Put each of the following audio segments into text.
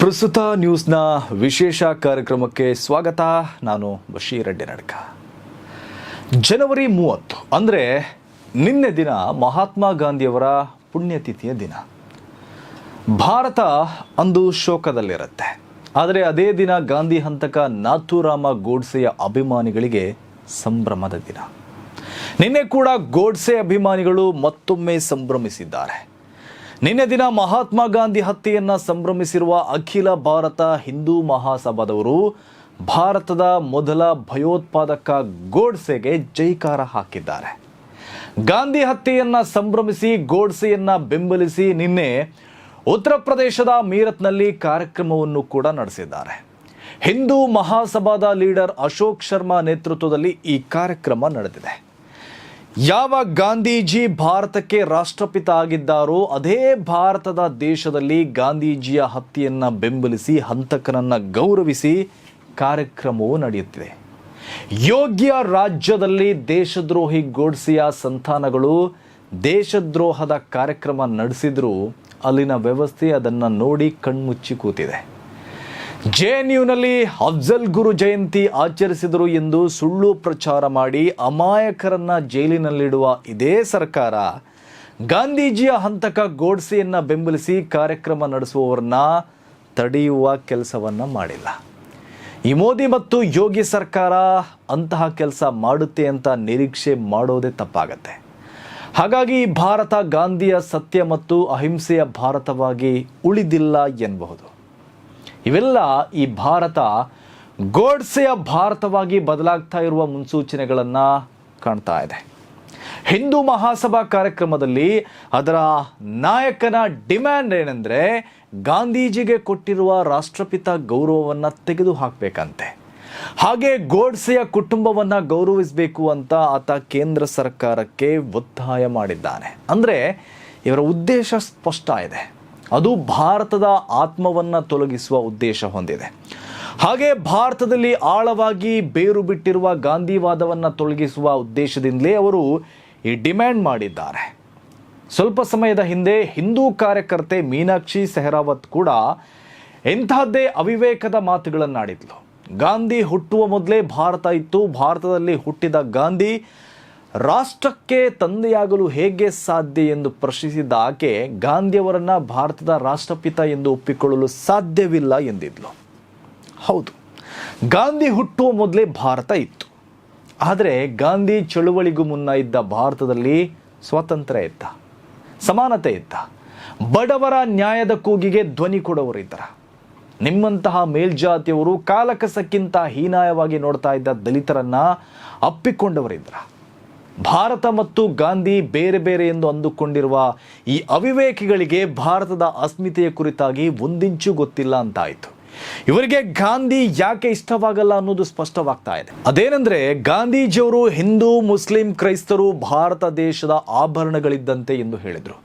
ಪ್ರಸ್ತುತ ನ್ಯೂಸ್ನ ವಿಶೇಷ ಕಾರ್ಯಕ್ರಮಕ್ಕೆ ಸ್ವಾಗತ. ನಾನು ಬಶೀರ್ ರೆಡ್ಡಿ ನಡ್ಕ ಜನವರಿ ಮೂವತ್ತು ಅಂದರೆ ನಿನ್ನೆ ದಿನ ಮಹಾತ್ಮ ಗಾಂಧಿಯವರ ಪುಣ್ಯತಿಥಿಯ ದಿನ. ಭಾರತ ಅಂದು ಶೋಕದಲ್ಲಿರುತ್ತೆ. ಆದರೆ ಅದೇ ದಿನ ಗಾಂಧಿ ಹಂತಕ ನಾಥೂರಾಮ ಗೋಡ್ಸೆಯ ಅಭಿಮಾನಿಗಳಿಗೆ ಸಂಭ್ರಮದ ದಿನ. ನಿನ್ನೆ ಕೂಡ ಗೋಡ್ಸೆ ಅಭಿಮಾನಿಗಳು ಮತ್ತೊಮ್ಮೆ ಸಂಭ್ರಮಿಸಿದ್ದಾರೆ. ನಿನ್ನೆ ದಿನ ಮಹಾತ್ಮ ಗಾಂಧಿ ಹತ್ಯೆಯನ್ನು ಸಂಭ್ರಮಿಸಿರುವ ಅಖಿಲ ಭಾರತ ಹಿಂದೂ ಮಹಾಸಭಾದವರು ಭಾರತದ ಮೊದಲ ಭಯೋತ್ಪಾದಕ ಗೋಡ್ಸೆಗೆ ಜೈಕಾರ ಹಾಕಿದ್ದಾರೆ. ಗಾಂಧಿ ಹತ್ಯೆಯನ್ನು ಸಂಭ್ರಮಿಸಿ ಗೋಡ್ಸೆಯನ್ನು ಬೆಂಬಲಿಸಿ ನಿನ್ನೆ ಉತ್ತರ ಪ್ರದೇಶದ ಮೀರತ್ನಲ್ಲಿ ಕಾರ್ಯಕ್ರಮವನ್ನು ಕೂಡ ನಡೆಸಿದ್ದಾರೆ. ಹಿಂದೂ ಮಹಾಸಭಾದ ಲೀಡರ್ ಅಶೋಕ್ ಶರ್ಮಾ ನೇತೃತ್ವದಲ್ಲಿ ಈ ಕಾರ್ಯಕ್ರಮ ನಡೆದಿದೆ. ಯಾವ ಗಾಂಧೀಜಿ ಭಾರತಕ್ಕೆ ರಾಷ್ಟ್ರಪಿತ ಆಗಿದ್ದಾರೋ ಅದೇ ಭಾರತದ ದೇಶದಲ್ಲಿ ಗಾಂಧೀಜಿಯ ಹತ್ಯೆಯನ್ನು ಬೆಂಬಲಿಸಿ ಹಂತಕನನ್ನು ಗೌರವಿಸಿ ಕಾರ್ಯಕ್ರಮವು ನಡೆಯುತ್ತಿದೆ. ಯೋಗ್ಯ ರಾಜ್ಯದಲ್ಲಿ ದೇಶದ್ರೋಹಿ ಗೋಡ್ಸೆಯ ಸಂತಾನಗಳು ದೇಶದ್ರೋಹದ ಕಾರ್ಯಕ್ರಮ ನಡೆಸಿದರೂ ಅಲ್ಲಿನ ವ್ಯವಸ್ಥೆ ಅದನ್ನು ನೋಡಿ ಕಣ್ಮುಚ್ಚಿ ಕೂತಿದೆ. ಜೆಎನ್ಯುನಲ್ಲಿ ಅಫ್ಜಲ್ ಗುರು ಜಯಂತಿ ಆಚರಿಸಿದರು ಎಂದು ಸುಳ್ಳು ಪ್ರಚಾರ ಮಾಡಿ ಅಮಾಯಕರನ್ನ ಜೈಲಿನಲ್ಲಿಡುವ ಇದೇ ಸರ್ಕಾರ. ಗಾಂಧೀಜಿಯ ಹಂತಕ ಗೋಡ್ಸೆಯನ್ನ ಬೆಂಬಲಿಸಿ ಕಾರ್ಯಕ್ರಮ ನಡೆಸುವವರನ್ನ ತಡೆಯುವ ಕೆಲಸವನ್ನ ಮಾಡಿಲ್ಲ. ಈ ಮೋದಿ ಮತ್ತು ಯೋಗಿ ಸರ್ಕಾರ ಅಂತಹ ಕೆಲಸ ಮಾಡುತ್ತೆ ಅಂತ ನಿರೀಕ್ಷೆ ಮಾಡೋದೇ ತಪ್ಪಾಗತ್ತೆ. ಹಾಗಾಗಿ ಭಾರತ ಗಾಂಧಿಯ ಸತ್ಯ ಮತ್ತು ಅಹಿಂಸೆಯ ಭಾರತವಾಗಿ ಉಳಿದಿಲ್ಲ ಎನ್ನಬಹುದು ಇವೆಲ್ಲ ಈ ಭಾರತ ಗೋಡ್ಸೆಯ ಭಾರತವಾಗಿ ಬದಲಾಗ್ತಾ ಇರುವ ಮುನ್ಸೂಚನೆಗಳನ್ನು ಕಾಣ್ತಾ ಇದೆ. ಹಿಂದೂ ಮಹಾಸಭಾ ಕಾರ್ಯಕ್ರಮದಲ್ಲಿ ಅದರ ನಾಯಕನ ಡಿಮ್ಯಾಂಡ್ ಏನೆಂದರೆ ಗಾಂಧೀಜಿಗೆ ಕೊಟ್ಟಿರುವ ರಾಷ್ಟ್ರಪಿತ ಗೌರವವನ್ನು ತೆಗೆದು ಹಾಕಬೇಕಂತೆ ಹಾಗೆ ಗೋಡ್ಸೆಯ ಕುಟುಂಬವನ್ನು ಗೌರವಿಸಬೇಕು ಅಂತ ಆತ ಕೇಂದ್ರ ಸರ್ಕಾರಕ್ಕೆ ಒತ್ತಾಯ ಮಾಡಿದ್ದಾನೆ. ಅಂದರೆ ಇವರ ಉದ್ದೇಶ ಸ್ಪಷ್ಟ ಇದೆ. ಅದು ಭಾರತದ ಆತ್ಮವನ್ನು ತೊಲಗಿಸುವ ಉದ್ದೇಶ ಹೊಂದಿದೆ. ಹಾಗೆ ಭಾರತದಲ್ಲಿ ಆಳವಾಗಿ ಬೇರು ಬಿಟ್ಟಿರುವ ಗಾಂಧಿವಾದವನ್ನು ತೊಲಗಿಸುವ ಉದ್ದೇಶದಿಂದಲೇ ಅವರು ಈ ಡಿಮ್ಯಾಂಡ್ ಮಾಡಿದ್ದಾರೆ. ಸ್ವಲ್ಪ ಸಮಯದ ಹಿಂದೆ ಹಿಂದೂ ಕಾರ್ಯಕರ್ತೆ ಮೀನಾಕ್ಷಿ ಸೆಹರಾವತ್ ಕೂಡ ಎಂತಹದ್ದೇ ಅವಿವೇಕದ ಮಾತುಗಳನ್ನಾಡಿದ್ಲು. ಗಾಂಧಿ ಹುಟ್ಟುವ ಮೊದಲೇ ಭಾರತ ಇತ್ತು, ಭಾರತದಲ್ಲಿ ಹುಟ್ಟಿದ ಗಾಂಧಿ ರಾಷ್ಟ್ರಕ್ಕೆ ತಂದೆಯಾಗಲು ಹೇಗೆ ಸಾಧ್ಯ ಎಂದು ಪ್ರಶ್ನಿಸಿದ ಆಕೆ, ಗಾಂಧಿಯವರನ್ನ ಭಾರತದ ರಾಷ್ಟ್ರಪಿತ ಎಂದು ಒಪ್ಪಿಕೊಳ್ಳಲು ಸಾಧ್ಯವಿಲ್ಲ ಎಂದಿದ್ಲು. ಹೌದು, ಗಾಂಧಿ ಹುಟ್ಟುವ ಮೊದಲೇ ಭಾರತ ಇತ್ತು. ಆದರೆ ಗಾಂಧಿ ಚಳುವಳಿಗೂ ಮುನ್ನ ಇದ್ದ ಭಾರತದಲ್ಲಿ ಸ್ವಾತಂತ್ರ್ಯ ಇತ್ತ, ಸಮಾನತೆ ಇತ್ತ. ಬಡವರ ನ್ಯಾಯದ ಕೂಗಿಗೆ ಧ್ವನಿ ಕೊಡೋರಿದ್ದರ ನಿಮ್ಮಂತಹ ಮೇಲ್ಜಾತಿಯವರು ಕಾಲಕಸಕ್ಕಿಂತ ಹೀನಾಯವಾಗಿ ನೋಡ್ತಾ ಇದ್ದ ದಲಿತರನ್ನ ಅಪ್ಪಿಕೊಂಡವರಿದ್ದರ. ಭಾರತ ಮತ್ತು ಗಾಂಧಿ ಬೇರೆ ಬೇರೆ ಎಂದು ಅಂದುಕೊಂಡಿರುವ ಈ ಅವಿವೇಕಿಗಳಿಗೆ ಭಾರತದ ಅಸ್ಮಿತೆಯ ಕುರಿತಾಗಿ ಒಂದಿಂಚು ಗೊತ್ತಿಲ್ಲ ಅಂತಾಯಿತು. ಇವರಿಗೆ ಗಾಂಧಿ ಯಾಕೆ ಇಷ್ಟವಾಗಲ್ಲ ಅನ್ನೋದು ಸ್ಪಷ್ಟವಾಗ್ತಾ ಇದೆ. ಅದೇನೆಂದ್ರೆ ಗಾಂಧೀಜಿಯವರು ಹಿಂದೂ, ಮುಸ್ಲಿಂ ಕ್ರೈಸ್ತರು ಭಾರತ ದೇಶದ ಆಭರಣಗಳಿದ್ದಂತೆ ಎಂದು ಹೇಳಿದರು.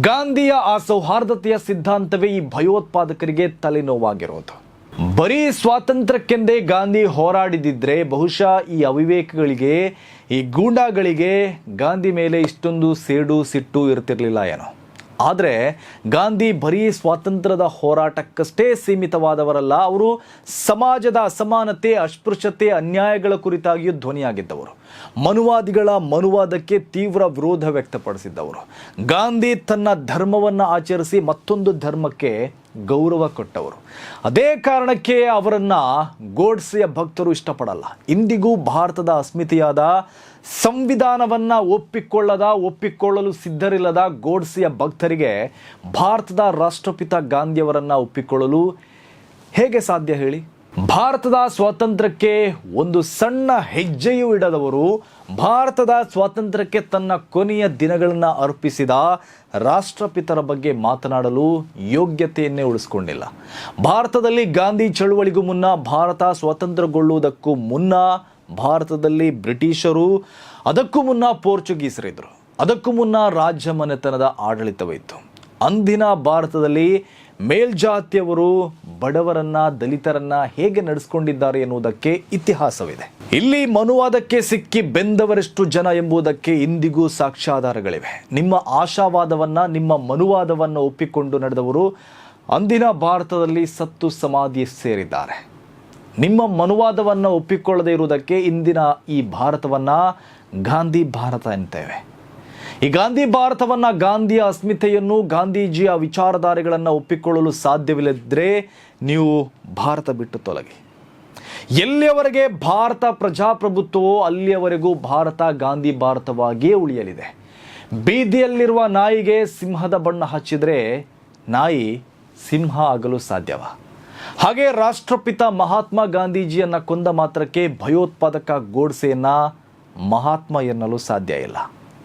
ಗಾಂಧಿಯ ಆ ಸೌಹಾರ್ದತೆಯ ಸಿದ್ಧಾಂತವೇ ಈ ಭಯೋತ್ಪಾದಕರಿಗೆ ತಲೆನೋವಾಗಿರೋದು. ಬರೀ ಸ್ವಾತಂತ್ರ್ಯಕ್ಕೆಂದೇ ಗಾಂಧಿ ಹೋರಾಡಿದಿದ್ರೆ ಬಹುಶಃ ಈ ಅವಿವೇಕಗಳಿಗೆ ಈ ಗೂಂಡಾಗಳಿಗೆ ಗಾಂಧಿ ಮೇಲೆ ಇಷ್ಟೊಂದು ಸೇಡು ಸಿಟ್ಟು ಇರ್ತಿರಲಿಲ್ಲ ಏನೋ. ಆದರೆ ಗಾಂಧಿ ಬರೀ ಸ್ವಾತಂತ್ರ್ಯದ ಹೋರಾಟಕ್ಕಷ್ಟೇ ಸೀಮಿತವಾದವರಲ್ಲ, ಅವರು ಸಮಾಜದ ಅಸಮಾನತೆ, ಅಸ್ಪೃಶ್ಯತೆ, ಅನ್ಯಾಯಗಳ ಕುರಿತಾಗಿಯೂ ಧ್ವನಿಯಾಗಿದ್ದವರು. ಮನುವಾದಿಗಳ ಮನುವಾದಕ್ಕೆ ತೀವ್ರ ವಿರೋಧ ವ್ಯಕ್ತಪಡಿಸಿದ್ದವರು. ಗಾಂಧಿ ತನ್ನ ಧರ್ಮವನ್ನು ಆಚರಿಸಿ ಮತ್ತೊಂದು ಧರ್ಮಕ್ಕೆ ಗೌರವ ಕೊಟ್ಟವರು. ಅದೇ ಕಾರಣಕ್ಕೆ ಅವರನ್ನು ಗೋಡ್ಸೆಯ ಭಕ್ತರು ಇಷ್ಟಪಡಲ್ಲ. ಇಂದಿಗೂ ಭಾರತದ ಅಸ್ಮಿತೆಯಾದ ಸಂವಿಧಾನವನ್ನ ಒಪ್ಪಿಕೊಳ್ಳದ, ಒಪ್ಪಿಕೊಳ್ಳಲು ಸಿದ್ಧರಿಲ್ಲದ ಗೋಡ್ಸೆಯ ಭಕ್ತರಿಗೆ ಭಾರತದ ರಾಷ್ಟ್ರಪಿತ ಗಾಂಧಿಯವರನ್ನ ಒಪ್ಪಿಕೊಳ್ಳಲು ಹೇಗೆ ಸಾಧ್ಯ ಹೇಳಿ? ಭಾರತದ ಸ್ವಾತಂತ್ರ್ಯಕ್ಕೆ ಒಂದು ಸಣ್ಣ ಹೆಜ್ಜೆಯೂ ಇಡದವರು ಭಾರತದ ಸ್ವಾತಂತ್ರ್ಯಕ್ಕೆ ತನ್ನ ಕೊನೆಯ ದಿನಗಳನ್ನು ಅರ್ಪಿಸಿದ ರಾಷ್ಟ್ರಪಿತರ ಬಗ್ಗೆ ಮಾತನಾಡಲು ಯೋಗ್ಯತೆಯನ್ನೇ ಉಳಿಸ್ಕೊಂಡಿಲ್ಲ. ಭಾರತದಲ್ಲಿ ಗಾಂಧಿ ಚಳುವಳಿಗೂ ಮುನ್ನ ಭಾರತ ಸ್ವಾತಂತ್ರ್ಯಗೊಳ್ಳುವುದಕ್ಕೂ ಮುನ್ನ ಭಾರತದಲ್ಲಿ ಬ್ರಿಟಿಷರು, ಅದಕ್ಕೂ ಮುನ್ನ ಪೋರ್ಚುಗೀಸರಿದ್ದರು. ಅದಕ್ಕೂ ಮುನ್ನ ರಾಜ್ಯ ಮನೆತನದ ಆಡಳಿತವಿತ್ತು ಅಂದಿನ ಭಾರತದಲ್ಲಿ ಮೇಲ್ಜಾತಿಯವರು ಬಡವರನ್ನ, ದಲಿತರನ್ನ ಹೇಗೆ ನಡೆಸ್ಕೊಂಡಿದ್ದಾರೆ ಎನ್ನುವುದಕ್ಕೆ ಇತಿಹಾಸವಿದೆ. ಇಲ್ಲಿ ಮನುವಾದಕ್ಕೆ ಸಿಕ್ಕಿ ಬೆಂದವರೆಷ್ಟು ಜನ ಎಂಬುದಕ್ಕೆ ಇಂದಿಗೂ ಸಾಕ್ಷ್ಯಾಧಾರಗಳಿವೆ. ನಿಮ್ಮ ಆಶಾವಾದವನ್ನ, ನಿಮ್ಮ ಮನುವಾದವನ್ನು ಒಪ್ಪಿಕೊಂಡು ನಡೆದವರು ಅಂದಿನ ಭಾರತದಲ್ಲಿ ಸತ್ತು ಸಮಾಧಿ ಸೇರಿದ್ದಾರೆ. ನಿಮ್ಮ ಮನುವಾದವನ್ನು ಒಪ್ಪಿಕೊಳ್ಳದೇ ಇರುವುದಕ್ಕೆ ಇಂದಿನ ಈ ಭಾರತವನ್ನ ಗಾಂಧಿ ಭಾರತ ಅಂತೇವೆ ಈ ಗಾಂಧಿ ಭಾರತವನ್ನ ಗಾಂಧಿಯ ಅಸ್ಮಿತೆಯನ್ನು ಗಾಂಧೀಜಿಯ ವಿಚಾರಧಾರೆಗಳನ್ನು ಒಪ್ಪಿಕೊಳ್ಳಲು ಸಾಧ್ಯವಿಲ್ಲದ್ರೆ ನೀವು ಭಾರತ ಬಿಟ್ಟು ತೊಲಗಿ. ಎಲ್ಲಿಯವರೆಗೆ ಭಾರತ ಪ್ರಜಾಪ್ರಭುತ್ವವೋ ಅಲ್ಲಿಯವರೆಗೂ ಭಾರತ ಗಾಂಧಿ ಭಾರತವಾಗಿಯೇ ಉಳಿಯಲಿದೆ. ಬೀದಿಯಲ್ಲಿರುವ ನಾಯಿಗೆ ಸಿಂಹದ ಬಣ್ಣ ಹಚ್ಚಿದ್ರೆ ನಾಯಿ ಸಿಂಹ ಆಗಲು ಸಾಧ್ಯವ. ಹಾಗೆ ರಾಷ್ಟ್ರಪಿತ ಮಹಾತ್ಮ ಗಾಂಧೀಜಿಯನ್ನ ಕೊಂದ ಮಾತ್ರಕ್ಕೆ ಭಯೋತ್ಪಾದಕ ಗೋಡ್ಸೆಯನ್ನ ಮಹಾತ್ಮ ಎನ್ನಲು ಸಾಧ್ಯ ಇಲ್ಲ.